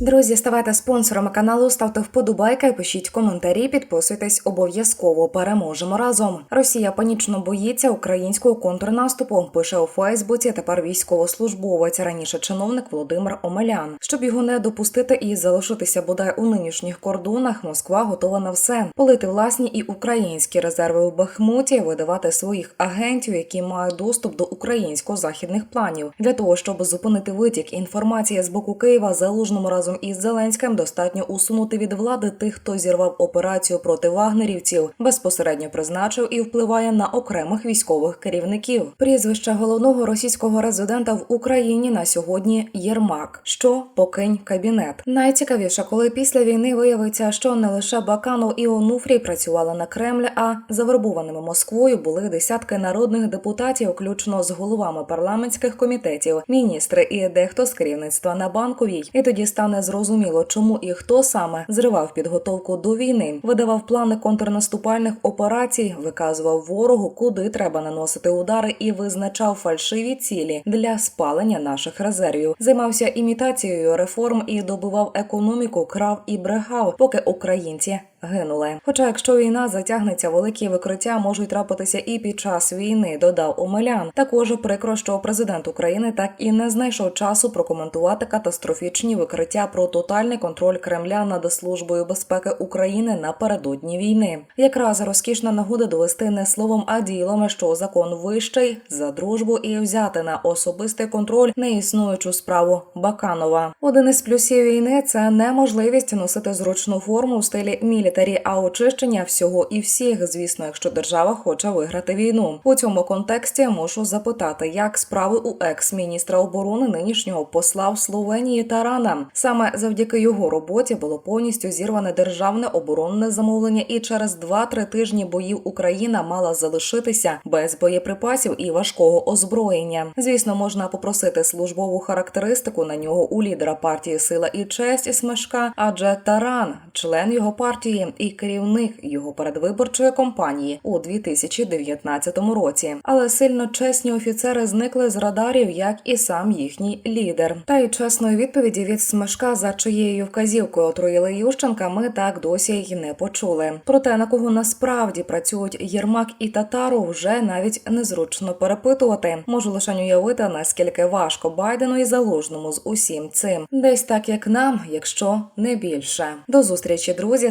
Друзі, ставайте спонсорами каналу, ставте вподобайки, пишіть коментарі, підписуйтесь обов'язково. Переможемо разом. Росія панічно боїться українського контрнаступу. Пише у Фейсбуці. Тепер військовослужбовець. Раніше чиновник Володимир Омелян. Щоб його не допустити і залишитися бодай у нинішніх кордонах, Москва готова на все полити власні і українські резерви у Бахмуті, видавати своїх агентів, які мають доступ до українсько-західних планів, для того, щоб зупинити витік інформації з боку Києва залужному разом із Зеленським достатньо усунути від влади тих, хто зірвав операцію проти вагнерівців, безпосередньо призначив і впливає на окремих військових керівників. Прізвище головного російського резидента в Україні на сьогодні Єрмак. Що покинь кабінет. Найцікавіше, коли після війни виявиться, що не лише Баканов і Онуфрій працювали на Кремль, а завербованими Москвою були десятки народних депутатів, включно з головами парламентських комітетів, міністри і дехто з керівництва на банковій. І тоді стане зрозуміло, чому і хто саме зривав підготовку до війни, видавав плани контрнаступальних операцій, виказував ворогу, куди треба наносити удари, і визначав фальшиві цілі для спалення наших резервів. Займався імітацією реформ і добивав економіку, крав і брехав, поки українці гинули. Хоча, якщо війна затягнеться, великі викриття можуть трапитися і під час війни, додав Омелян. Також прикро, що президент України так і не знайшов часу прокоментувати катастрофічні викриття про тотальний контроль Кремля над службою безпеки України напередодні війни. Якраз розкішна нагода довести не словом, а ділом, що закон вищий за дружбу і взяти на особистий контроль неіснуючу справу Баканова. Один із плюсів війни це неможливість носити зручну форму в стилі мілітарі, а очищення всього і всіх, звісно, якщо держава хоче виграти війну. У цьому контексті можу запитати, як справи у екс-міністра оборони нинішнього посла в Словенії Тарана. Саме завдяки його роботі було повністю зірване державне оборонне замовлення, і через 2-3 тижні боїв Україна мала залишитися без боєприпасів і важкого озброєння. Звісно, можна попросити службову характеристику на нього у лідера партії Сила і честь Смешка, адже Таран, член його партії і керівник його передвиборчої кампанії у 2019 році. Але сильно чесні офіцери зникли з радарів, як і сам їхній лідер. Та й чесної відповіді від Смешка, за чиєю вказівкою отруїли Ющенка, ми так досі й не почули. Проте на кого насправді працюють Єрмак і Татару, вже навіть незручно перепитувати. Можу лише уявити, наскільки важко Байдену і залужному з усім цим. Десь так як нам, якщо не більше. До зустрічі, друзі.